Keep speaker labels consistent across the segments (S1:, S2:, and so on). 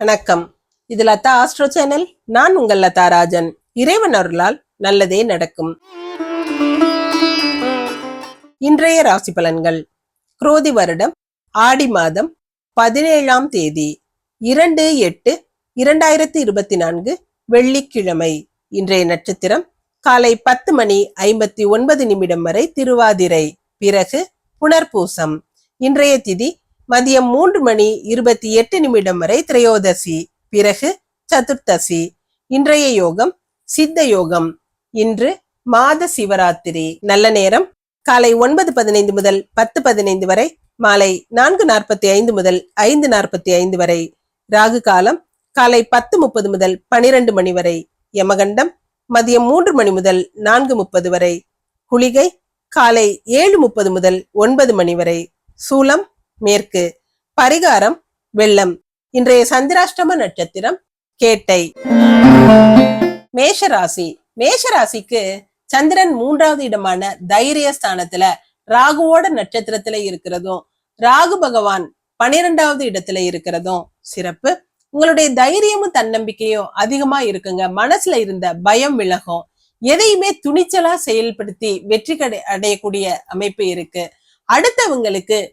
S1: வணக்கம். இது Latha astro channel. நான் உங்கள் லதா ராஜன். இறைவன் அருளால் நல்லதே நடக்கும். இன்றைய ராசி பலன்கள். குரோதி வருடம் ஆடி மாதம் பதினேழாம் தேதி இரண்டு எட்டு இரண்டாயிரத்தி இருபத்தி நான்கு வெள்ளிக்கிழமை. இன்றைய நட்சத்திரம் காலை பத்து மணி ஐம்பத்தி ஒன்பது நிமிடம் வரை திருவாதிரை. பிறகு புனர்பூசம். இன்றைய திதி மதியம் மூன்று மணி இருபத்தி எட்டு நிமிடம் வரை திரையோதசி பிறகு சதுர்த்தசி. இன்றைய யோகம் சித்த யோகம். இன்று மாத சிவராத்திரி. நல்ல நேரம் காலை ஒன்பது பதினைந்து முதல் பத்து பதினைந்து வரை மாலை நான்கு நாற்பத்தி ஐந்து முதல் ஐந்து நாற்பத்தி ஐந்து வரை. ராகு காலம் காலை பத்து முப்பது முதல் பனிரெண்டு மணி வரை. யமகண்டம் மதியம் மூன்று மணி முதல் நான்கு முப்பது வரை. குளிகை காலை ஏழு முப்பது முதல் ஒன்பது மணி வரை. சூலம் மேற்கு. பரிகாரம் வெள்ளம். இன்றைய சந்திராஷ்டம நட்சத்திரம் கேட்டை. மேஷராசி. மேஷராசிக்கு சந்திரன் மூன்றாவது இடமான தைரிய ஸ்தானத்துல ராகுவோட நட்சத்திரத்துல இருக்கிறதும் ராகு பகவான் பனிரெண்டாவது இடத்துல இருக்கிறதும் சிறப்பு. உங்களுடைய தைரியமும் தன்னம்பிக்கையும் அதிகமா இருக்குங்க. மனசுல இருந்த பயம் விலகும். எதையுமே துணிச்சலா செயல்படுத்தி வெற்றி கடை அடையக்கூடிய அமைப்பு இருக்கு. அடுத்தவங்களுக்கு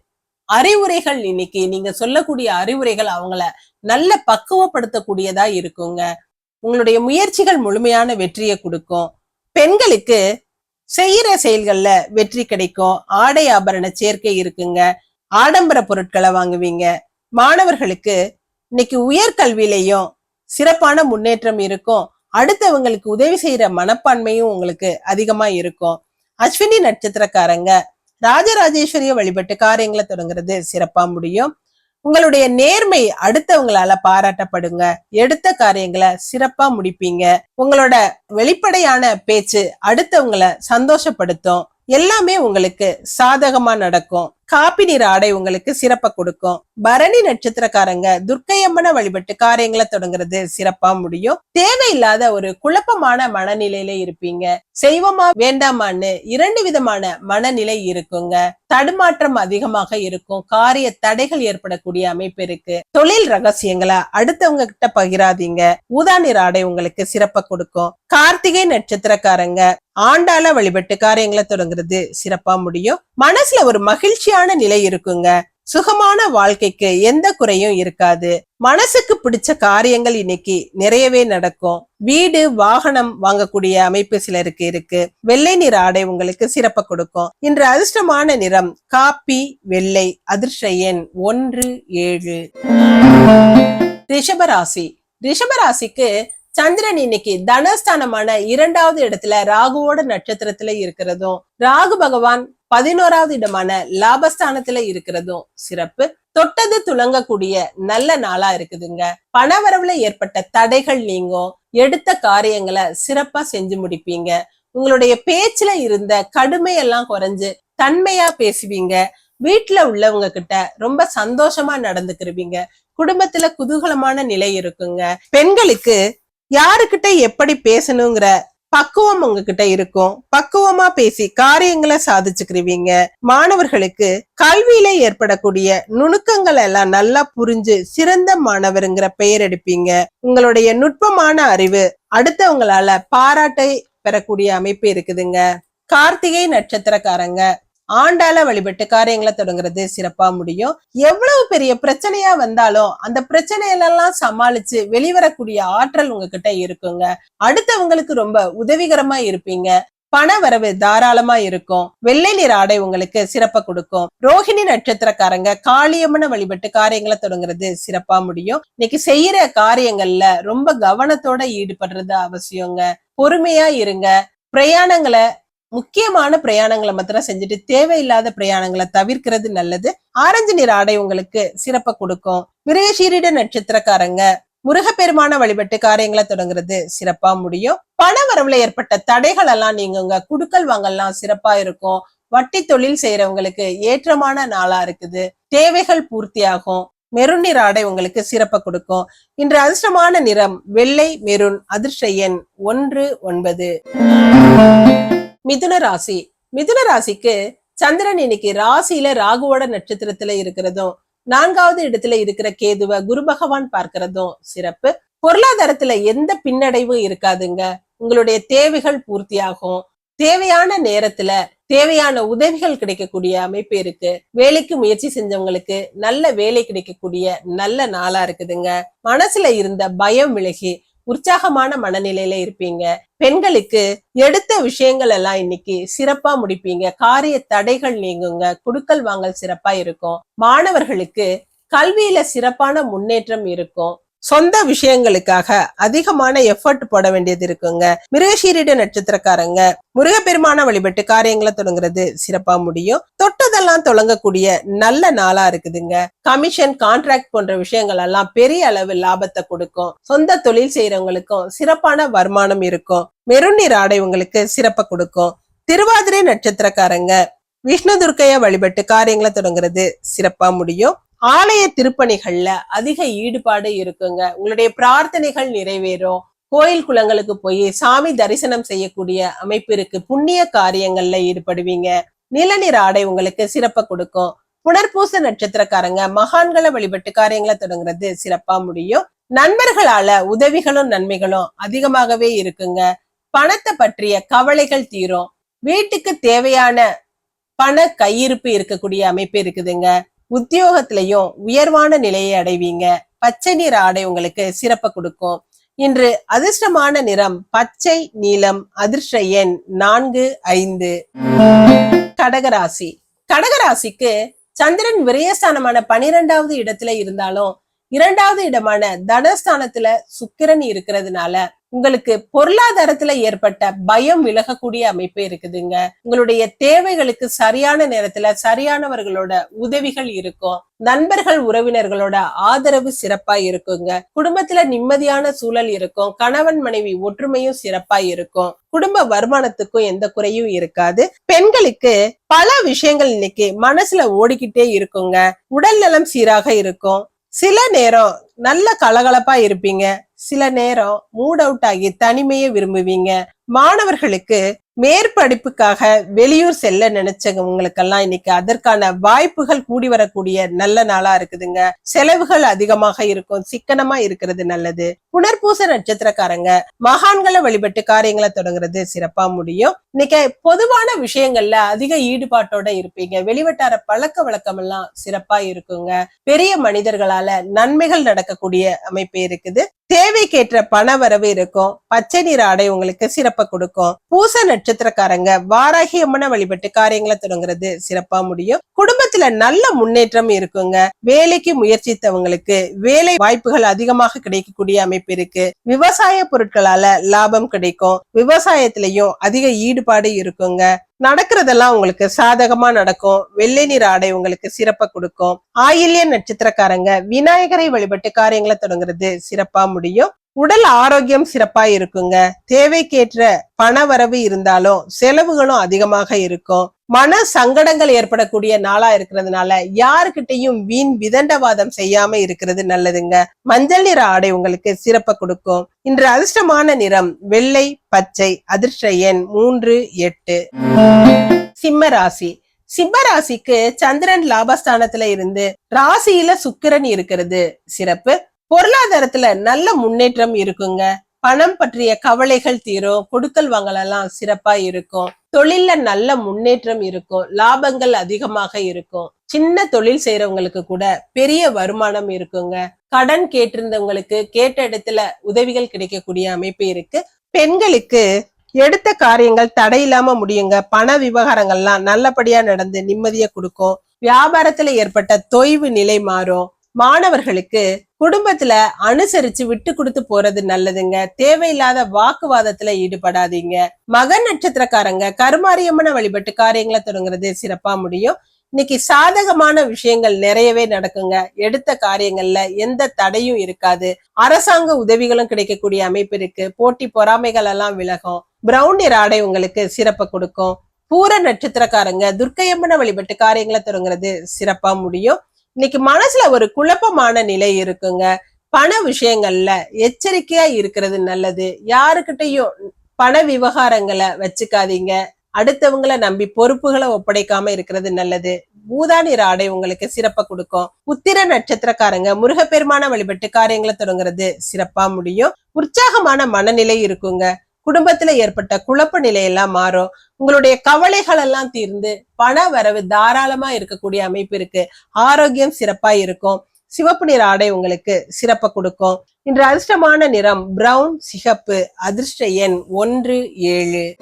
S1: அறிவுரைகள் இன்னைக்கு நீங்க சொல்லக்கூடிய அறிவுரைகள் அவங்கள நல்ல பக்குவப்படுத்தக்கூடியதா இருக்குங்க. உங்களுடைய முயற்சிகள் முழுமையான வெற்றியை கொடுக்கும். பெண்களுக்கு செய்யற செயல்கள்ல வெற்றி கிடைக்கும். ஆடை ஆபரண சேர்க்கை இருக்குங்க. ஆடம்பர பொருட்களை வாங்குவீங்க. மாணவர்களுக்கு இன்னைக்கு உயர்கல்வியிலையும் சிறப்பான முன்னேற்றம் இருக்கும். அடுத்தவங்களுக்கு உதவி செய்யற மனப்பான்மையும் உங்களுக்கு அதிகமா இருக்கும். அஸ்வினி நட்சத்திரக்காரங்க ராஜராஜேஸ்வரிய வழிபட்டு காரியங்களை தொடங்குறது சிறப்பா முடியும். உங்களுடைய நேர்மை அடுத்தவங்களால பாராட்டப்படுங்க. எடுத்த காரியங்களை சிறப்பா முடிப்பீங்க. உங்களோட வெளிப்படையான பேச்சு அடுத்தவங்களை சந்தோஷப்படுத்தும். எல்லாமே உங்களுக்கு சாதகமா நடக்கும். காப்பி நீர் ஆடை உங்களுக்கு சிறப்ப கொடுக்கும். பரணி நட்சத்திரக்காரங்க துர்க்கையம்மனை வழிபட்டு காரியங்களை தொடங்குறது சிறப்பா முடியும். தேவையில்லாத ஒரு குழப்பமான மனநிலையில இருப்பீங்க. செய்வமா வேண்டாமான்னு இரண்டு விதமான மனநிலை இருக்குங்க. தடுமாற்றம் அதிகமாக இருக்கும். காரிய தடைகள் ஏற்படக்கூடிய அமைப்பு இருக்கு. தொழில் ரகசியங்களை அடுத்தவங்க கிட்ட பகிராதீங்க. ஊதா நிற ஆடை உங்களுக்கு சிறப்ப கொடுக்கும். கார்த்திகை நட்சத்திரக்காரங்க ஆண்டாள வழிபட்டு காரியங்களை தொடங்குறது சிறப்பா முடியும். மனசுல ஒரு மகிழ்ச்சியான நிலை இருக்குங்க. சுகமான வாழ்க்கைக்கு எந்த குறையும் இருக்காது. மனசுக்கு பிடிச்ச காரியங்கள் இன்னைக்கு நிறையவே நடக்கும். வீடு வாகனம் வாங்கக்கூடிய அமைப்பு சிலருக்கு இருக்கு. வெள்ளை நிற ஆடை உங்களுக்கு சிறப்ப கொடுக்கும். இன்று அதிர்ஷ்டமான நிறம் காப்பி வெள்ளை அதிர்ஷ்ட எண் ஒன்று ஏழு. ரிஷபராசி. ரிஷபராசிக்கு சந்திரன் இன்னைக்கு தனஸ்தானமான இரண்டாவது இடத்துல ராகுவோட நட்சத்திரத்துல இருக்கிறதும் ராகு பகவான் பதினோராவது இடமான லாபஸ்தானத்துல இருக்கிறதும் சிறப்பு. தொட்டது துளங்கக்கூடிய நல்ல நாளா இருக்குதுங்க. பணவரவுல ஏற்பட்ட தடைகள் நீங்கும். எடுத்த காரியங்களை சிறப்பா செஞ்சு முடிப்பீங்க. உங்களுடைய பேச்சுல இருந்த கடுமையெல்லாம் குறைஞ்சு தன்மையா பேசுவீங்க. வீட்டுல உள்ளவங்க கிட்ட ரொம்ப சந்தோஷமா நடந்துக்கிருவீங்க. குடும்பத்துல குதூகலமான நிலை இருக்குங்க. பெண்களுக்கு யாருக்கிட்ட எப்படி பேசணுங்கிற பக்குவம் உங்ககிட்ட இருக்கும். பக்குவமா பேசி காரியங்களை சாதிச்சுக்கிருவீங்க. மாணவர்களுக்கு கல்வியில ஏற்படக்கூடிய நுணுக்கங்கள் எல்லாம் நல்லா புரிஞ்சு சிறந்த மாணவருங்கிற பெயர் எடுப்பீங்க. உங்களுடைய நுட்பமான அறிவு அடுத்தவங்களால பாராட்டை பெறக்கூடிய அமைப்பு இருக்குதுங்க. கார்த்திகை நட்சத்திரக்காரங்க. ஆண்டால வழிபட்டு காரியங்களை தொடங்குறது சிறப்பா முடியும். எவ்வளவு பெரிய பிரச்சனையா வந்தாலும் அந்த பிரச்சனைகளெல்லாம் சமாளிச்சு வெளிவரக்கூடிய ஆற்றல் உங்ககிட்ட இருக்குங்க. அடுத்தவங்களுக்கு ரொம்ப உதவிகரமா இருப்பீங்க. பண வரவு தாராளமா இருக்கும். வெள்ளை நிற ஆடை உங்களுக்கு சிறப்ப கொடுக்கும். ரோஹிணி நட்சத்திரக்காரங்க காளியம்மனை வழிபட்டு காரியங்களை தொடங்குறது சிறப்பா முடியும். இன்னைக்கு செய்யற காரியங்கள்ல ரொம்ப கவனத்தோட ஈடுபடுறது அவசியங்க. பொறுமையா இருங்க. பிரயாணங்களை முக்கியமான பிரயாணங்களை மாத்திரம் செஞ்சுட்டு தேவையில்லாத பிரயாணங்களை தவிர்க்கிறது நல்லது. ஆரஞ்சு நிற ஆடை உங்களுக்கு சிறப்பை கொடுக்கும். மிருகசீரிட நட்சத்திரக்காரங்க முருகப்பெருமான வழிபட்டு காரியங்களை தொடங்குறது சிறப்பா முடியும். பண வரவுல ஏற்பட்ட தடைகள் எல்லாம் நீங்க குடுக்கல் வாங்கலாம் சிறப்பா இருக்கும். வட்டி தொழில் செய்யறவங்களுக்கு ஏற்றமான நாளா இருக்குது. தேவைகள் பூர்த்தியாகும். மெருன் நிற ஆடை உங்களுக்கு சிறப்பை கொடுக்கும். இன்று அதிர்ஷ்டமான நிறம் வெள்ளை மெருன் அதிர்ஷ்ட எண் ஒன்று ஒன்பது. மிதுன ராசி. மிதுன ராசிக்கு சந்திரன் இன்னைக்கு ராசியில ராகுவோட நட்சத்திரத்துல இருக்கிறதும் நான்காவது இடத்துல இருக்கிற கேதுவ குரு பகவான் பார்க்கிறதும் சிறப்பு. பொருளாதாரத்துல எந்த பின்னடைவும் இருக்காதுங்க. உங்களுடைய தேவைகள் பூர்த்தியாகும். தேவையான நேரத்துல தேவையான உதவிகள் கிடைக்கக்கூடிய அமைப்பு இருக்கு. வேலைக்கு முயற்சி செஞ்சவங்களுக்கு நல்ல வேலை கிடைக்கக்கூடிய நல்ல நாளா இருக்குதுங்க. மனசுல இருந்த பயம் விலகி உற்சாகமான மனநிலையில இருப்பீங்க. பெண்களுக்கு எடுத்த விஷயங்கள் எல்லாம் இன்னைக்கு சிறப்பா முடிப்பீங்க. காரிய தடைகள் நீங்குங்க. குடுக்கல் வாங்கல் சிறப்பா இருக்கும். மாணவர்களுக்கு கல்வியில சிறப்பான முன்னேற்றம் இருக்கும். சொந்த விஷயங்களுக்காக அதிகமான எஃபர்ட் போட வேண்டியது இருக்குங்க. மிருகசீரிட நட்சத்திரக்காரங்க முருகப்பெருமான வழிபட்டு காரியங்களை தொடங்குறது சிறப்பா முடியும். தொட்டதெல்லாம் தொடங்கக்கூடிய நல்ல நாளா இருக்குதுங்க. கமிஷன் கான்ட்ராக்ட் போன்ற விஷயங்கள் எல்லாம் பெரிய அளவு லாபத்தை கொடுக்கும். சொந்த தொழில் செய்யறவங்களுக்கும் சிறப்பான வருமானம் இருக்கும். மெருநீர் ஆடை உங்களுக்கு சிறப்பை கொடுக்கும். திருவாதிரை நட்சத்திரக்காரங்க விஷ்ணு துர்க்கைய வழிபட்டு காரியங்களை தொடங்குறது சிறப்பா முடியும். ஆலய திருப்பணிகள்ல அதிக ஈடுபாடு இருக்குங்க. உங்களுடைய பிரார்த்தனைகள் நிறைவேறும். கோயில் குளங்களுக்கு போய் சாமி தரிசனம் செய்யக்கூடிய அமைப்பு இருக்கு. புண்ணிய காரியங்கள்ல ஈடுபடுவீங்க. நிலநிற ஆடை உங்களுக்கு சிறப்பை கொடுக்கும். புனர்பூச நட்சத்திரக்காரங்க மகான்களை வழிபட்டு காரியங்களை தொடங்குறது சிறப்பா முடியும். நண்பர்களால உதவிகளும் நன்மைகளும் அதிகமாகவே இருக்குங்க. பணத்தை பற்றிய கவலைகள் தீரும். வீட்டுக்கு தேவையான பண கையிருப்பு இருக்கக்கூடிய அமைப்பு இருக்குதுங்க. உத்தியோகத்திலையும் உயர்வான நிலையை அடைவீங்க. பச்சை நிற ஆடை உங்களுக்கு சிறப்பை கொடுக்கும். இன்று அதிர்ஷ்டமான நிறம் பச்சை நீலம் அதிர்ஷ்ட எண் நான்கு ஐந்து. கடகராசி. கடகராசிக்கு சந்திரன் விரயஸ்தானமான பனிரெண்டாவது இடத்துல இருந்தாலும் இரண்டாவது இடமான தனஸ்தானத்துல சுக்கிரன் இருக்கிறதுனால உங்களுக்கு பொருளாதாரத்துல ஏற்பட்ட பயம் விலகக்கூடிய அமைப்பு இருக்குதுங்க. உங்களுடைய தேவைகளுக்கு சரியான நேரத்துல சரியானவர்களோட உதவிகள் இருக்கும். நண்பர்கள் உறவினர்களோட ஆதரவு சிறப்பா இருக்குங்க. குடும்பத்துல நிம்மதியான சூழல் இருக்கும். கணவன் மனைவி ஒற்றுமையும் சிறப்பா இருக்கும். குடும்ப வருமானத்துக்கும் எந்த குறையும் இருக்காது. பெண்களுக்கு பல விஷயங்கள் இன்னைக்கு மனசுல ஓடிக்கிட்டே இருக்குங்க. உடல் நலம் சீராக இருக்கும். சில நேரம் நல்ல கலகலப்பா இருப்பீங்க. சில நேரம் மூட் அவுட் ஆகி தனிமையை விரும்புவீங்க. மாணவர்களுக்கு மேற்படிப்புக்காக வெளியூர் செல்ல நினைச்சவங்களுக்கெல்லாம் இன்னைக்கு. அதற்கான வாய்ப்புகள் கூடி வரக்கூடிய நல்ல நாளா இருக்குதுங்க. செலவுகள் அதிகமாக இருக்கும். சிக்கனமா இருக்கிறது நல்லது. புனர்பூச நட்சத்திரக்காரங்க மகான்களை வழிபட்டு காரியங்களை தொடங்குறது சிறப்பா முடியும். இன்னைக்கு பொதுவான விஷயங்கள்ல அதிக ஈடுபாட்டோட இருப்பீங்க. வெளிவட்டார பழக்க வழக்கம் எல்லாம் சிறப்பா இருக்குங்க. பெரிய மனிதர்களால நன்மைகள் நடக்கக்கூடிய அமைப்பு இருக்குது. தேவைக்கேற்ற பண வரவு இருக்கும். பச்சை நிற ஆடை உங்களுக்கு சிறப்பை கொடுக்கும். பூச நட்சத்திரக்காரங்க வாராகி அம்மனை வழிபட்டு காரியங்களை தொடங்குறது சிறப்பா முடியும். குடும்பத்துல நல்ல முன்னேற்றம் இருக்குங்க. வேலைக்கு முயற்சித்தவங்களுக்கு வேலை வாய்ப்புகள் அதிகமாக கிடைக்கக்கூடிய அமைப்பு இருக்கு. விவசாய பொருட்களால லாபம் கிடைக்கும். விவசாயத்திலையும் அதிக ஈடுபாடு இருக்குங்க. நடக்கிறதெல்லாம் உங்களுக்கு சாதகமா நடக்கும். வெள்ளை நிற ஆடை உங்களுக்கு சிறப்பை கொடுக்கும். ஆயில்ய நட்சத்திரக்காரங்க விநாயகரை வழிபட்டு காரியங்களை தொடங்குறது சிறப்பா முடியும். உடல் ஆரோக்கியம் சிறப்பா இருக்குங்க. தேவைக்கேற்ற பண வரவு இருந்தாலும் செலவுகளும் அதிகமாக இருக்கும். மன சங்கடங்கள் ஏற்படக்கூடிய நாளா இருக்கிறதுனால யாருக்கிட்டையும் வீண் விதண்டவாதம் செய்யாம இருக்கிறது நல்லதுங்க. மஞ்சள் நிற ஆடை உங்களுக்கு சிறப்பை கொடுக்கும். இன்று அதிர்ஷ்டமான நிறம் வெள்ளை பச்சை அதிர்ஷ்ட எண் மூன்று எட்டு. சிம்ம ராசி. சிம்ம ராசிக்கு சந்திரன் லாபஸ்தானத்துல இருந்து ராசியில சுக்கிரன் இருக்கிறது. சிறப்பு. பொருளாதாரத்துல நல்ல முன்னேற்றம் இருக்குங்க. பணம் பற்றிய கவலைகள் தீரும். கொடுக்கல் வாங்கலெல்லாம் சிறப்பா இருக்கும். தொழில்ல நல்ல முன்னேற்றம் இருக்கும். லாபங்கள் அதிகமாக இருக்கும். சின்ன தொழில் செய்யறவங்களுக்கு கூட பெரிய வருமானம் இருக்குங்க. கடன் கேட்டிருந்தவங்களுக்கு கேட்ட இடத்துல உதவிகள் கிடைக்கக்கூடிய அமைப்பு இருக்கு. பெண்களுக்கு எடுத்த காரியங்கள் தடையில்லாம முடியுங்க. பண விவகாரங்கள்லாம் நல்லபடியா நடந்து நிம்மதியை கொடுக்கும். வியாபாரத்துல ஏற்பட்ட தொய்வு நிலை மாறும். மாணவர்களுக்கு குடும்பத்துல அனுசரிச்சு விட்டு கொடுத்து போறது நல்லதுங்க. தேவையில்லாத வாக்குவாதத்துல ஈடுபடாதீங்க. மகன் நட்சத்திரக்காரங்க கருமாரியம்மனை வழிபட்டு காரியங்களை தொடங்குறது சிறப்பா முடியும். இன்னைக்கு சாதகமான விஷயங்கள் நிறையவே நடக்குங்க. எடுத்த காரியங்கள்ல எந்த தடையும் இருக்காது. அரசாங்க உதவிகளும் கிடைக்கக்கூடிய அமைப்பு இருக்கு. போட்டி பொறாமைகள் எல்லாம் விலகும். பிரவுன் நிற ஆடை உங்களுக்கு சிறப்பை கொடுக்கும். பூர நட்சத்திரக்காரங்க துர்க்கையம்மனை வழிபட்டு காரியங்களை தொடங்குறது சிறப்பா முடியும். இன்னைக்கு மனசுல ஒரு குழப்பமான நிலை இருக்குங்க. பண விஷயங்கள்ல எச்சரிக்கையா இருக்கிறது நல்லது. யாருக்கிட்டையும் பண விவகாரங்களை வச்சுக்காதீங்க. அடுத்தவங்கள நம்பி பொறுப்புகளை ஒப்படைக்காம இருக்கிறது நல்லது. ஊதா நிற ஆடை உங்களுக்கு சிறப்பை கொடுக்கும். உத்திர நட்சத்திரக்காரங்க முருகப்பெருமான வழிபட்டு காரியங்களை தொடங்குறது சிறப்பா முடியும். உற்சாகமான மனநிலை இருக்குங்க. குடும்பத்துல ஏற்பட்ட குழப்ப நிலையெல்லாம் மாறும். உங்களுடைய கவலைகள் எல்லாம் தீர்ந்து பண வரவு தாராளமா இருக்கக்கூடிய அமைப்பு இருக்கு. ஆரோக்கியம் சிறப்பா இருக்கும். சிவப்பு நிற ஆடை உங்களுக்கு சிறப்பை கொடுக்கும். இன்று அதிர்ஷ்டமான நிறம் பிரவுன் சிகப்பு அதிர்ஷ்ட எண் ஒன்று ஏழு.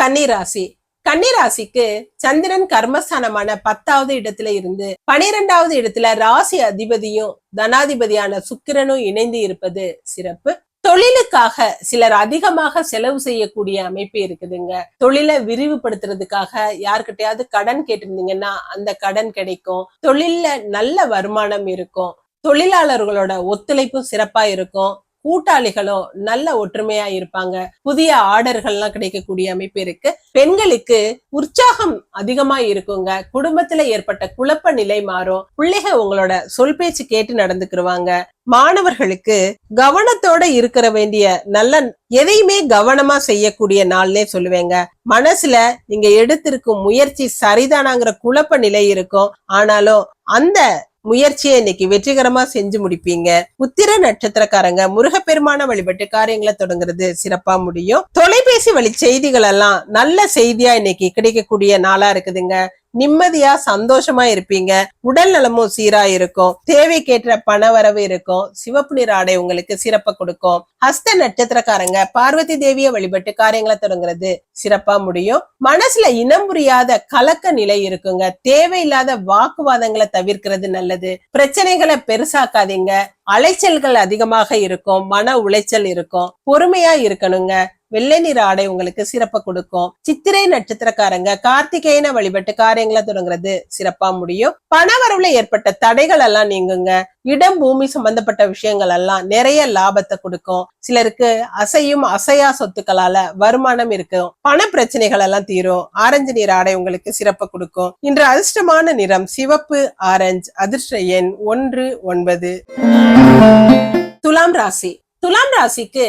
S1: கன்னிராசி. கன்னிராசிக்கு சந்திரன் கர்மஸ்தானமான பத்தாவது இடத்துல இருந்து பனிரெண்டாவது இடத்துல ராசி அதிபதியும் தனாதிபதியான சுக்கிரனும் இணைந்து இருப்பது சிறப்பு. தொழிலுக்காக சிலர் அதிகமாக செலவு செய்யக்கூடிய அமைப்பு இருக்குதுங்க. தொழிலை விரிவுபடுத்துறதுக்காக யாருக்கிட்டையாவது கடன் கேட்டிருந்தீங்கன்னா அந்த கடன் கிடைக்கும். தொழில்ல நல்ல வருமானம் இருக்கும். தொழிலாளர்களோட ஒத்துழைப்பும் சிறப்பா இருக்கும். கூட்டாளிகளும் நல்ல ஒற்றுமையா இருப்பாங்க. புதிய ஆர்டர்கள்லாம் கிடைக்கக்கூடிய அமைப்பு இருக்கு. பெண்களுக்கு உற்சாகம் அதிகமா இருக்குங்க. குடும்பத்துல ஏற்பட்ட குழப்ப நிலை மாறும். பிள்ளைக உங்களோட சொல் பேச்சு கேட்டு நடந்துக்கிடுவாங்க மாணவர்களுக்கு கவனத்தோட இருக்கிற வேண்டிய நல்ல எதையுமே கவனமா செய்யக்கூடிய நாள்னே சொல்லுவேங்க. மனசுல நீங்க எடுத்திருக்கும் முயற்சி சரிதானாங்கிற குழப்ப நிலை இருக்கும். ஆனாலும் அந்த முயற்சியை இன்னைக்கு வெற்றிகரமா செஞ்சு முடிப்பீங்க. உத்திர நட்சத்திரக்காரங்க முருகப்பெருமான வழிபட்டு காரியங்களை தொடங்குறது சிறப்பா முடியும். தொலைபேசி வழி செய்திகள் எல்லாம் நல்ல செய்தியா இன்னைக்கு கிடைக்கக்கூடிய நாளா இருக்குதுங்க. நிம்மதியா சந்தோஷமா இருப்பீங்க. உடல் நலமும் சீரா இருக்கும். தேவைக்கேற்ற பண வரவு இருக்கும். சிவப்பு நிற ஆடை உங்களுக்கு சிறப்பை கொடுக்கும். ஹஸ்த நட்சத்திரக்காரங்க பார்வதி தேவியை வழிபட்டு காரியங்களை தொடங்குறது சிறப்பா முடியும். மனசுல இனம் புரியாத கலக்க நிலை இருக்குங்க. தேவையில்லாத வாக்குவாதங்களை தவிர்க்கிறது நல்லது. பிரச்சனைகளை பெருசாக்காதீங்க. அலைச்சல்கள் அதிகமாக இருக்கும் மன உளைச்சல் இருக்கும். பொறுமையா இருக்கணுங்க. வெள்ளை நிற ஆடை உங்களுக்கு சிறப்பை கொடுக்கும். சித்திரை நட்சத்திரக்காரங்க கார்த்திகேயனை வழிபட்டு காரியங்களை தொடங்குறது சிறப்பா முடியும். பணவரவுல ஏற்பட்ட தடைகள் எல்லாம் நீங்குங்க. இடம் பூமி சம்பந்தப்பட்ட விஷயங்கள் எல்லாம் நிறைய லாபத்தை கொடுக்கும். சிலருக்கு அசையும் அசையா சொத்துக்களால வருமானம் இருக்கும் பண பிரச்சனைகள் எல்லாம் தீரும். ஆரஞ்சு நிற ஆடை உங்களுக்கு சிறப்பை கொடுக்கும். இன்று அதிர்ஷ்டமான நிறம் சிவப்பு ஆரஞ்சு அதிர்ஷ்ட எண் ஒன்று ஒன்பது. துலாம் ராசி. துலாம் ராசிக்கு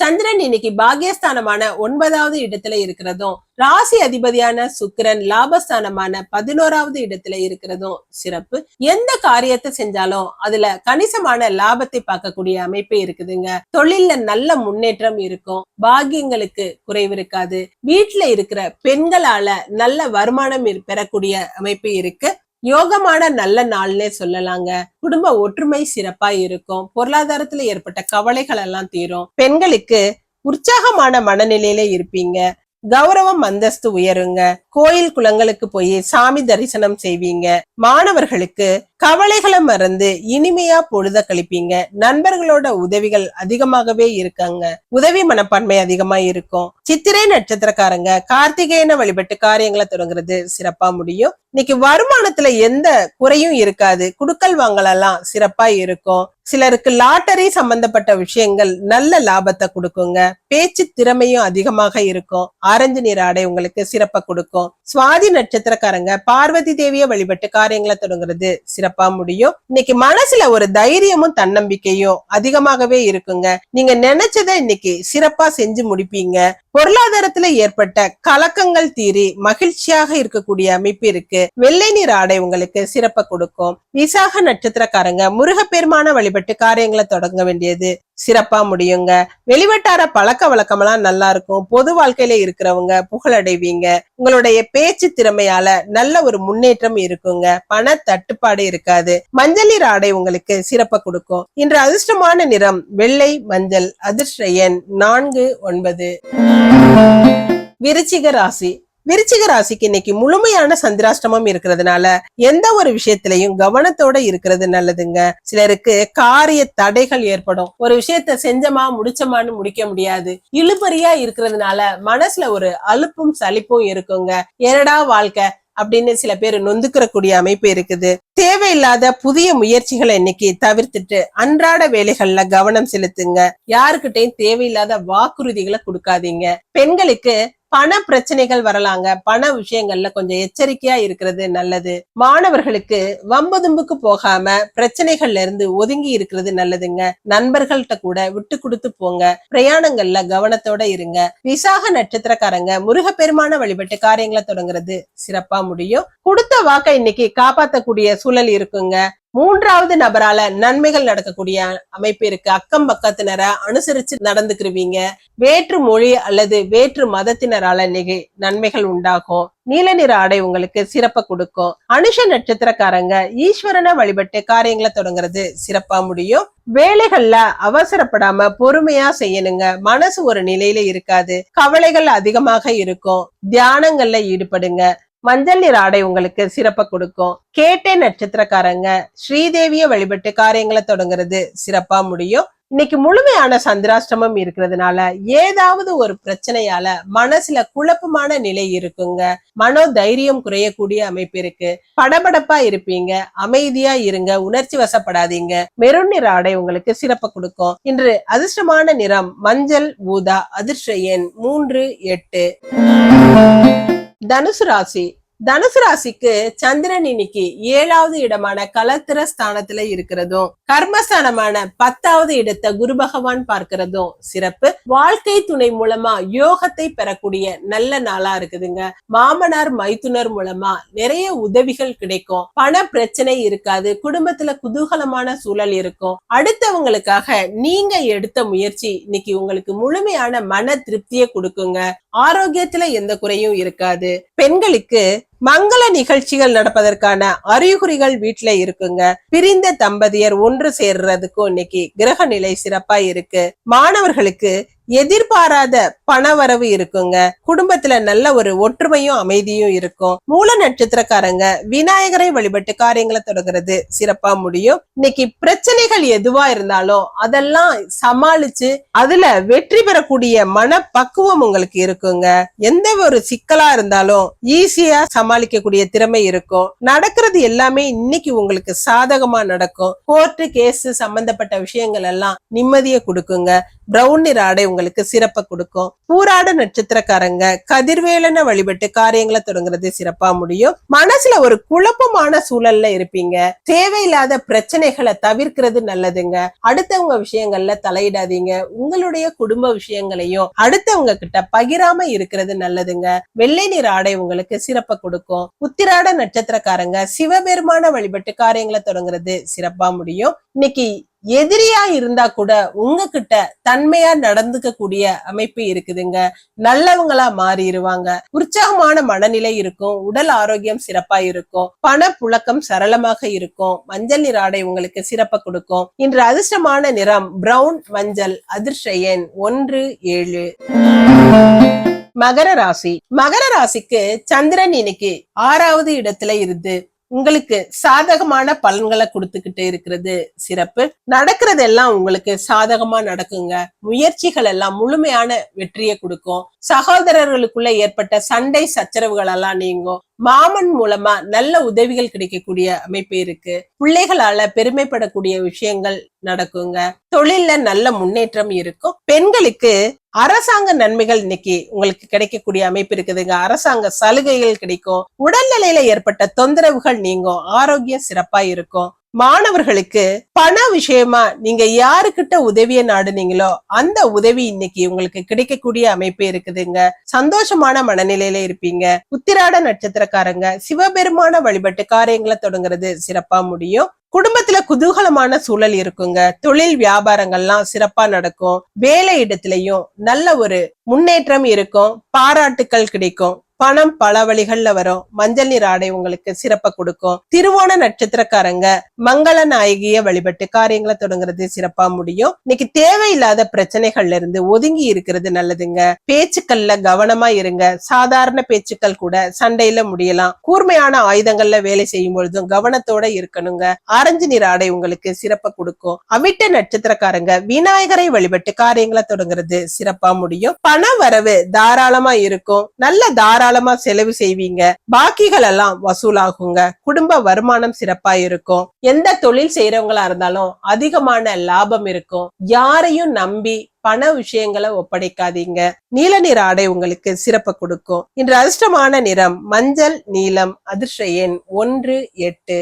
S1: சந்திரன் இன்னைக்கு பாகியஸ்தானமான ஒன்பதாவது இடத்துல இருக்கிறதும் ராசி அதிபதியான சுக்கிரன் லாபஸ்தானமான பதினோராவது இடத்துல இருக்கிறதும் சிறப்பு. எந்த காரியத்தை செஞ்சாலும் அதுல கணிசமான லாபத்தை பார்க்கக்கூடிய அமைப்பு இருக்குதுங்க. தொழில்ல நல்ல முன்னேற்றம் இருக்கும். பாக்கியங்களுக்கு குறைவு இருக்காது. வீட்டுல இருக்கிற பெண்களால நல்ல வருமானம் பெறக்கூடிய அமைப்பு இருக்கு. யோகமான நல்ல நாள்னே சொல்லலாங்க. குடும்ப ஒற்றுமை சிறப்பா இருக்கும். பொருளாதாரத்துல ஏற்பட்ட கவலைகள் எல்லாம் தீரும். பெண்களுக்கு உற்சாகமான மனநிலையில இருப்பீங்க. கௌரவம் அந்தஸ்து உயருங்க. கோயில் குளங்களுக்கு போய் சாமி தரிசனம் செய்வீங்க. மாணவர்களுக்கு கவலைகளை மறந்து இனிமையா பொழுத கழிப்பீங்க. நண்பர்களோட உதவிகள் அதிகமாகவே இருக்காங்க. உதவி மனப்பான்மை அதிகமா இருக்கும். சித்திரை நட்சத்திரக்காரங்க கார்த்திகேயன வழிபட்டு காரியங்களை தொடங்குறது சிறப்பா முடியும். இன்னைக்கு வருமானத்துல எந்த குறையும் இருக்காது. குடுக்கல் வாங்கலெல்லாம் சிறப்பா இருக்கும். சிலருக்கு லாட்டரி சம்பந்தப்பட்ட விஷயங்கள் நல்ல லாபத்தை கொடுக்குங்க. பேச்சு திறமையும் அதிகமாக இருக்கும். ஆரஞ்சு நிற ஆடை உங்களுக்கு சிறப்பா கொடுக்கும். சுவாதி நட்சத்திரக்காரங்க பார்வதி தேவிய வழிபட்டு காரியங்களை தொடங்குறது சிறப்பு முடியும். இன்னைக்கு மனசுல ஒரு தைரியமும் தன்னம்பிக்கையும் அதிகமாகவே இருக்குங்க. நீங்க நினைச்சதை இன்னைக்கு சிறப்பா செஞ்சு முடிப்பீங்க. பொருளாதாரத்துல ஏற்பட்ட கலக்கங்கள் தீரி மகிழ்ச்சியாக இருக்கக்கூடிய அமைப்பு இருக்கு. வெள்ளை நீர் ஆடை உங்களுக்கு சிறப்பை கொடுக்கும். விசாக நட்சத்திரக்காரங்க முருகப்பெருமான வழிபட்டு காரியங்களை தொடங்க வேண்டியது சிறப்பா முடியுங்க. வெளிவட்டார பழக்க வழக்கமெல்லாம் நல்லா இருக்கும் பொது வாழ்க்கையில இருக்கிறவங்க புகழடைவீங்க. உங்களுடைய பேச்சு திறமையால நல்ல ஒரு முன்னேற்றம் இருக்குங்க. பண தட்டுப்பாடு இருக்காது. மஞ்சள் நிற ஆடை உங்களுக்கு சிறப்பை கொடுக்கும். இன்று அதிர்ஷ்டமான நிறம் வெள்ளை மஞ்சள் அதிர்ஷ்ட எண் நான்கு ஒன்பது. விருச்சிக ராசி விருச்சிக ராசிக்கு இன்னைக்கு முழுமையான சந்திராஷ்டமம் இருக்கிறதுனால எந்த ஒரு விஷயத்திலையும் கவனத்தோட இருக்கிறது நல்லதுங்க. சிலருக்கு காரிய தடைகள் ஏற்படும். ஒரு விஷயத்த செஞ்சமா முடிச்சமான்னு முடிக்க முடியாது. இழுபறியா இருக்கிறதுனால மனசுல ஒரு அலுப்பும் சலிப்பும் இருக்குங்க. என்னடா வாழ்க்கை அப்படின்னு சில பேர் நொந்துக்கிறக்கூடிய அமைப்பு இருக்குது. தேவையில்லாத புதிய முயற்சிகளை இன்னைக்கு தவிர்த்துட்டு அன்றாட வேலைகள்ல கவனம் செலுத்துங்க. யாருக்கிட்டையும் தேவையில்லாத வாக்குறுதிகளை கொடுக்காதீங்க. பெண்களுக்கு பண பிரச்சனைகள் வரலாங்க. பண விஷயங்கள்ல கொஞ்சம் எச்சரிக்கையா இருக்கிறது நல்லது. மாணவர்களுக்கு வம்பு தும்புக்கு போகாம பிரச்சனைகள்ல இருந்து ஒதுங்கி இருக்கிறது நல்லதுங்க. நண்பர்கள்ட்ட கூட விட்டு கொடுத்து போங்க. பிரயாணங்கள்ல கவனத்தோட இருங்க. விசாக நட்சத்திரக்காரங்க முருகப்பெருமான வழிபட்டு காரியங்களை தொடங்குறது சிறப்பா முடியும். கொடுத்த வாக்கை இன்னைக்கு காப்பாத்தக்கூடிய சூழல் இருக்குங்க. மூன்றாவது நபரால நன்மைகள் நடக்கக்கூடிய அமைப்பு இருக்கு. அக்கம் பக்கத்தினரை அனுசரிச்சு நடந்துக்கிருவீங்க. வேற்று மொழி அல்லது வேற்று மதத்தினரால இன்னைக்கு நன்மைகள் உண்டாகும். நீல நிற ஆடை உங்களுக்கு சிறப்பை கொடுக்கும். அனுஷ நட்சத்திரக்காரங்க ஈஸ்வரனை வழிபட்டு காரியங்களை தொடங்குறது சிறப்பா முடியும். வேலைகள்ல அவசரப்படாம பொறுமையா செய்யணுங்க. மனசு ஒரு நிலையில இருக்காது. கவலைகள் அதிகமாக இருக்கும். தியானங்கள்ல ஈடுபடுங்க. மஞ்சள் நிற ஆடை உங்களுக்கு சிறப்பை கொடுக்கும். கேட்டை நட்சத்திரக்காரங்க ஸ்ரீதேவிய வழிபட்டு காரியங்களை தொடங்குறது சிறப்பா முடியும். இன்னைக்கு முழுமையான சந்திராஷ்டமம் இருக்கிறதுனால ஏதாவது ஒரு பிரச்சனையால மனசுல குழப்பமான நிலை இருக்குங்க. மனோ தைரியம் குறையக்கூடிய அமைப்பு இருக்கு. படபடப்பா இருப்பீங்க அமைதியா இருங்க உணர்ச்சி வசப்படாதீங்க. மெருன் நிற ஆடை உங்களுக்கு சிறப்பு கொடுக்கும். இன்று அதிர்ஷ்டமான நிறம் மஞ்சள் ஊதா அதிர்ஷ்ட எண் மூன்று எட்டு. தனுசு ராசி. தனுசு ராசிக்கு சந்திரன் இன்னைக்கு ஏழாவது இடமான கலத்திர ஸ்தானத்துல இருக்கிறதும் கர்மஸ்தானமான பத்தாவது இடத்தை குரு பகவான் பார்க்கிறதும் சிறப்பு. வாழ்க்கை துணை மூலமா யோகத்தை பெறக்கூடிய நல்ல நாளா இருக்குதுங்க. மாமனார் மைத்துனர் மூலமா நிறைய உதவிகள் கிடைக்கும். பண பிரச்சனை இருக்காது. குடும்பத்துல குதூகலமான சூழல் இருக்கும். அடுத்தவங்களுக்காக நீங்க எடுத்த முயற்சி இன்னைக்கு உங்களுக்கு முழுமையான மன திருப்தியை கொடுக்குங்க. ஆரோக்கியத்துல எந்த குறையும் இருக்காது. பெண்களுக்கு மங்கள நிகழ்ச்சிகள் நடப்பதற்கான அறிகுறிகள் வீட்டுல இருக்குங்க. பிரிந்த தம்பதியர் ஒன்று சேர்றதுக்கும் இன்னைக்கு கிரக நிலை சிறப்பா இருக்கு. மாணவர்களுக்கு எதிர்பாராத பணவரவு இருக்குங்க. குடும்பத்துல நல்ல ஒரு ஒற்றுமையும் அமைதியும் இருக்கும். மூல நட்சத்திரக்காரங்க விநாயகரை வழிபட்டு காரியங்களை தொடங்குறது சிறப்பா முடியும். இன்னைக்கு பிரச்சனைகள் எதுவா இருந்தாலும் அதெல்லாம் சமாளிச்சு அதுல வெற்றி பெறக்கூடிய மன பக்குவம் உங்களுக்கு இருக்குங்க. எந்த ஒரு சிக்கலா இருந்தாலும் ஈஸியா சம சமாளிக்கக்கூடிய திறமை இருக்கும். நடக்கிறது எல்லாமே இன்னைக்கு உங்களுக்கு சாதகமா நடக்கும். கோர்ட்டு கேஸ் சம்பந்தப்பட்ட விஷயங்கள் எல்லாம் நிம்மதியை கொடுக்குங்க. பிரவுன் நிற ஆடை உங்களுக்கு சிறப்பை கொடுக்கும். பூராட நட்சத்திரக்காரங்க கதிர்வேலனை வழிபட்டு காரியங்களை தொடங்குறது சிறப்பா முடியும். மனசுல ஒரு குழப்பமான சூழல்ல இருப்பீங்க. தேவையில்லாத பிரச்சனைகளை தவிர்க்கிறது நல்லதுங்க. அடுத்தவங்க விஷயங்கள்ல தலையிடாதீங்க. உங்களுடைய குடும்ப விஷயங்களையும் அடுத்தவங்க கிட்ட பகிராம இருக்கிறது நல்லதுங்க. வெள்ளை நிற ஆடை உங்களுக்கு சிறப்பை கொடுக்கும். உத்திராட நட்சத்திரக்காரங்க சிவபெருமான வழிபட்டு காரியங்களை தொடங்குறது சிறப்பா முடியும். இன்னைக்கு எதிரியா இருந்தா கூட உங்ககிட்ட தன்மையா நடந்துக்க கூடிய அமைப்பு இருக்குதுங்க. நல்லவங்களா மாறிடுவாங்க உற்சாகமான மனநிலை இருக்கும். உடல் ஆரோக்கியம் சிறப்பா இருக்கும். பண புழக்கம் சரளமாக இருக்கும். மஞ்சள் நிற ஆடை உங்களுக்கு சிறப்ப கொடுக்கும். இன்று அதிர்ஷ்டமான நிறம் பிரவுன் மஞ்சள் அதிர்ஷ்ட எண் ஒன்று ஏழு. மகர ராசி. மகர ராசிக்கு சந்திரன் இன்னைக்கு ஆறாவது இடத்துல இருந்து உங்களுக்கு சாதகமான பலன்களை கொடுத்துக்கிட்டு இருக்கிறது. சிறப்பு. நடக்கிறது எல்லாம் உங்களுக்கு சாதகமா நடக்குங்க. முயற்சிகள் எல்லாம் முழுமையான வெற்றியை கொடுக்கும். சகோதரர்களுக்குள்ள ஏற்பட்ட சண்டை சச்சரவுகள் எல்லாம் நீங்கும். மாமன் மூலமா நல்ல உதவிகள் கிடைக்கக்கூடிய அமைப்பு இருக்கு. பிள்ளைகளால பெருமைப்படக்கூடிய விஷயங்கள் நடக்குங்க. தொழில்ல நல்ல முன்னேற்றம் இருக்கும். பெண்களுக்கு அரசாங்க நன்மைகள் இன்னைக்கு உங்களுக்கு கிடைக்கக்கூடிய அமைப்பு இருக்குதுங்க. அரசாங்க சலுகைகள் கிடைக்கும். உடல்நிலையில ஏற்பட்ட தொந்தரவுகள் நீங்கும். ஆரோக்கியம் சிறப்பா இருக்கும். மாணவர்களுக்கு பண விஷயமா நீங்க யாருக்கிட்ட உதவியை நாடுனீங்களோ அந்த உதவி இன்னைக்கு உங்களுக்கு கிடைக்கக்கூடிய அமைப்பு இருக்குதுங்க. சந்தோஷமான மனநிலையில இருப்பீங்க. உத்திராட நட்சத்திரக்காரங்க சிவபெருமான வழிபட்டு காரியங்களை தொடங்குறது சிறப்பா முடியும். குடும்பத்துல குதூகலமான சூழல் இருக்குங்க. தொழில் வியாபாரங்கள்லாம் சிறப்பா நடக்கும். வேலை இடத்துலயும் நல்ல ஒரு முன்னேற்றம் இருக்கும். பாராட்டுக்கள் கிடைக்கும். பணம் பல வழிகள்ல வரும். மஞ்சள் நீர் ஆடை உங்களுக்கு சிறப்பை கொடுக்கும். திருவோண நட்சத்திரக்காரங்க மங்கள நாயகிய வழிபட்டு காரியங்களை தொடங்குறது சிறப்பா முடியும். இன்னைக்கு தேவையில்லாத பிரச்சனைகள்ல இருந்து ஒதுங்கி இருக்கிறது நல்லதுங்க. பேச்சுக்கள்ல கவனமா இருங்க. சாதாரண பேச்சுக்கள் கூட சண்டையில முடியலாம். கூர்மையான ஆயுதங்கள்ல வேலை செய்யும் பொழுதும் கவனத்தோட இருக்கணுங்க. ஆரஞ்சு நீர் ஆடை உங்களுக்கு சிறப்பை கொடுக்கும். அவிட்ட நட்சத்திரக்காரங்க விநாயகரை வழிபட்டு காரியங்களை தொடங்குறது சிறப்பா முடியும். பண வரவு தாராளமா இருக்கும். நல்ல ஏராளமா செலவு செய்வீங்க. பாக்கிகள் எல்லாம் வசூலாகுங்க. குடும்ப வருமானம் சிறப்பா இருக்கும் எந்த தொழில் செய்யறவங்களா இருந்தாலும் அதிகமான லாபம் இருக்கும். யாரையும் நம்பி பண விஷயங்களை ஒப்படைக்காதீங்க. நீல நிற ஆடை உங்களுக்கு சிறப்பு கொடுக்கும். இன்று அதிர்ஷ்டமான நிறம் மஞ்சள் நீலம் அதிர்ஷ்ட எண் ஒன்று எட்டு.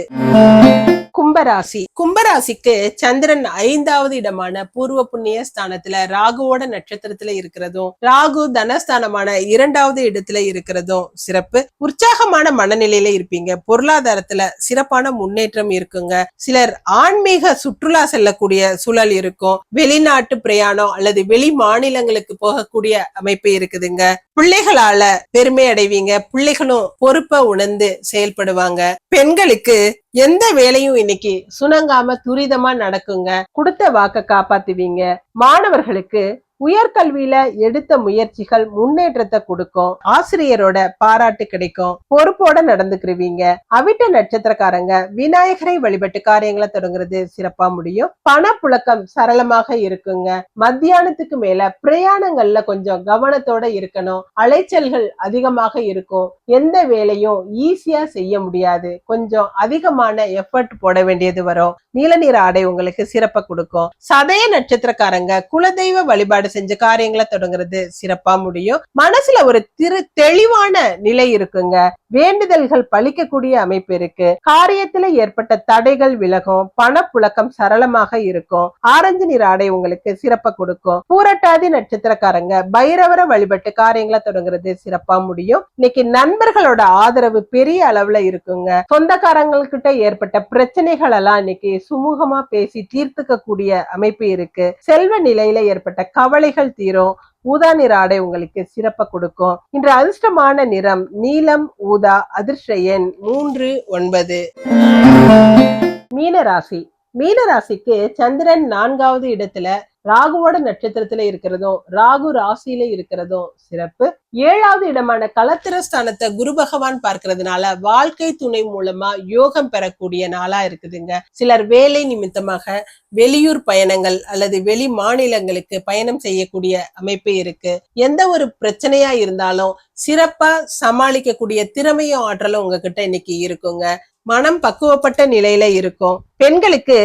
S1: கும்பராசி. கும்பராசிக்கு சந்திரன் ஐந்தாவது இடமான பூர்வ புண்ணிய ஸ்தானத்துல ராகுவோட நட்சத்திரத்துல இருக்கிறதும் ராகு தனஸ்தானமான இரண்டாவது இடத்துல இருக்கிறதும் சிறப்பு. உற்சாகமான மனநிலையில இருப்பீங்க. பொருளாதாரத்துல சிறப்பான முன்னேற்றம் இருக்குங்க. சிலர் ஆன்மீக சுற்றுலா செல்லக்கூடிய சூழல் இருக்கும். வெளிநாட்டு பிரயாணம் அல்லது வெளி மாநிலங்களுக்கு போகக்கூடிய அமைப்பு இருக்குதுங்க. பிள்ளைகளால பெருமை அடைவீங்க. பிள்ளைகளும் பொறுப்பை உணர்ந்து செயல்படுவாங்க. பெண்களுக்கு எந்த வேலையும் இன்னைக்கு சுணங்காம துரிதமா நடக்குங்க? கொடுத்த வாக்க காப்பாத்துவீங்க. மாணவர்களுக்கு உயர்கல்வியில எடுத்த முயற்சிகள் முன்னேற்றத்தை கொடுக்கும். ஆசிரியரோட பாராட்டு கிடைக்கும். பொறுப்போட நடந்துக்கிருவீங்க. அவிட்ட நட்சத்திரக்காரங்க விநாயகரை வழிபட்டு காரியங்களை தொடங்குறது சிறப்பா முடியும். பணப்புழக்கம் சரளமாக இருக்குங்க. மத்தியானத்துக்கு மேல பிரயாணங்கள்ல கொஞ்சம் கவனத்தோட இருக்கணும். அலைச்சல்கள் அதிகமாக இருக்கும். எந்த வேலையும் ஈஸியா செய்ய முடியாது. கொஞ்சம் அதிகமான எஃபர்ட் போட வேண்டியது வரும். நீல நிற ஆடை உங்களுக்கு சிறப்பை கொடுக்கும். சதய நட்சத்திரக்காரங்க குலதெய்வ வழிபாடு செஞ்ச காரியங்களை தொடங்குறது சிறப்பா முடியும். மனசுல ஒரு திரு தெளிவான நிலை இருக்குங்க. வேண்டுதல்கள் பலிக்கக்கூடிய அமைப்பு இருக்கு. காரியத்துல ஏற்பட்ட தடைகள் விலகும். பணப்புழக்கம் சரளமாக இருக்கும். ஆரஞ்சு நிற ஆடை உங்களுக்கு சிறப்பை கொடுக்கும். பூரட்டாதி நட்சத்திரக்காரங்க பைரவர வழிபட்டு காரியங்களை தொடங்குறது சிறப்பா முடியும். இன்னைக்கு நண்பர்களோட ஆதரவு பெரிய அளவுல இருக்குங்க. சொந்தக்காரங்கள்கிட்ட ஏற்பட்ட பிரச்சனைகள் எல்லாம் இன்னைக்கு சுமூகமா பேசி தீர்த்துக்க கூடிய அமைப்பு இருக்கு. செல்வ நிலையில ஏற்பட்ட கவலை கவலைகள் தீரும். ஊதா நிற ஆடை உங்களுக்கு சிறப்பை கொடுக்கும். இன்று அதிர்ஷ்டமான நிறம் நீலம் ஊதா அதிர்ஷ்ட எண் மூன்று ஒன்பது. மீனராசி. மீனராசிக்கு சந்திரன் நான்காவது இடத்துல ராகுவோட நட்சத்திரத்துல இருக்கிறதும் ராகு ராசியில இருக்கிறதும் சிறப்பு. ஏழாவது இடமான கலத்திரஸ்தானத்தை குரு பகவான் பார்க்கறதுனால வாழ்க்கை துணை மூலமா யோகம் பெறக்கூடிய நாளா இருக்குதுங்க. சிலர் வேலை நிமித்தமாக வெளியூர் பயணங்கள் அல்லது வெளி மாநிலங்களுக்கு பயணம் செய்யக்கூடிய அமைப்பு இருக்கு. எந்த ஒரு பிரச்சனையா இருந்தாலும் சிறப்பா சமாளிக்கக்கூடிய திறமையும் ஆற்றலும் உங்ககிட்ட இன்னைக்கு இருக்குங்க. மனம் பக்குவப்பட்ட நிலையில இருக்கும். பெண்களுக்கு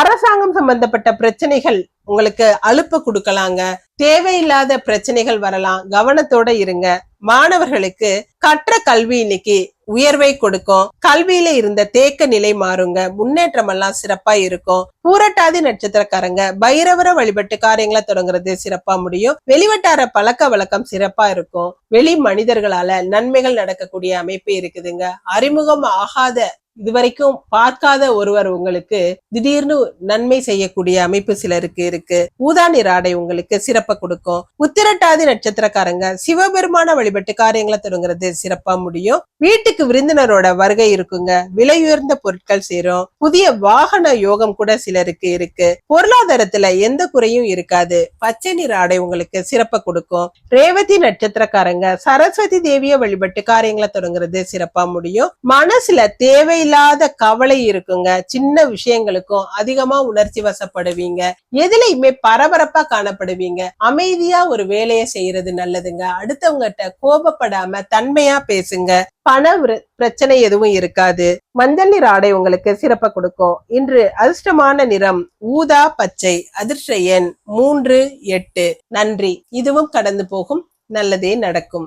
S1: அரசாங்கம் சம்பந்தப்பட்ட பிரச்சனைகள் உங்களுக்கு அலுப்பு கொடுக்கலாங்க. தேவையில்லாத பிரச்சனைகள் வரலாம். கவனத்தோட இருங்க. மாணவர்களுக்கு கற்ற கல்வி இன்னைக்கு உயர்வை கொடுக்கும். கல்வியில இருந்த தேக்க நிலை மாறுங்க. முன்னேற்றம் எல்லாம் சிறப்பா இருக்கும். பூரட்டாதி நட்சத்திரக்காரங்க பைரவர வழிபட்டு காரியங்களை தொடங்குறது சிறப்பா முடியும். வெளிவட்டார பழக்க வழக்கம் சிறப்பா இருக்கும். வெளி மனிதர்களால நன்மைகள் நடக்கக்கூடிய அமைப்பு இருக்குதுங்க. அறிமுகம் ஆகாத இதுவரைக்கும் பார்க்காத ஒருவர் உங்களுக்கு திடீர்னு நன்மை செய்யக்கூடிய அமைப்பு சிலருக்கு இருக்கு. ஊதா நிற ஆடை உங்களுக்கு சிறப்பை கொடுக்கும். உத்திரட்டாதி நட்சத்திரக்காரங்க சிவபெருமான வழிபட்டு காரியங்களை தொடங்குறது சிறப்பா முடியும். வீட்டுக்கு விருந்தினரோட வருகை இருக்குங்க. விலை உயர்ந்த பொருட்கள் சேரும். புதிய வாகன யோகம் கூட சிலருக்கு இருக்கு. பொருளாதாரத்துல எந்த குறையும் இருக்காது. பச்சை நிற ஆடை உங்களுக்கு சிறப்பை கொடுக்கும். ரேவதி நட்சத்திரக்காரங்க சரஸ்வதி தேவிய வழிபட்டு காரியங்களை தொடங்குறது சிறப்பா முடியும். மனசுல தேவை தேவையில்லாத கவலை இருக்குங்க. சின்ன விஷயங்களுக்கும் அதிகமா உணர்ச்சி வசப்படுவீங்க. எதுலையுமே பரபரப்பா காணப்படுவீங்க. அமைதியா ஒரு வேலையை செய்யறது நல்லதுங்க. அடுத்தவங்ககிட்ட கோபப்படாம தன்மையா பேசுங்க. பண பிரச்சனை எதுவும் இருக்காது. மஞ்சள் நிற ஆடை உங்களுக்கு சிறப்பை கொடுக்கும். இன்று அதிர்ஷ்டமான நிறம் ஊதா பச்சை அதிர்ஷ்ட எண் மூன்று எட்டு. நன்றி. இதுவும் கடந்து போகும். நல்லதே நடக்கும்.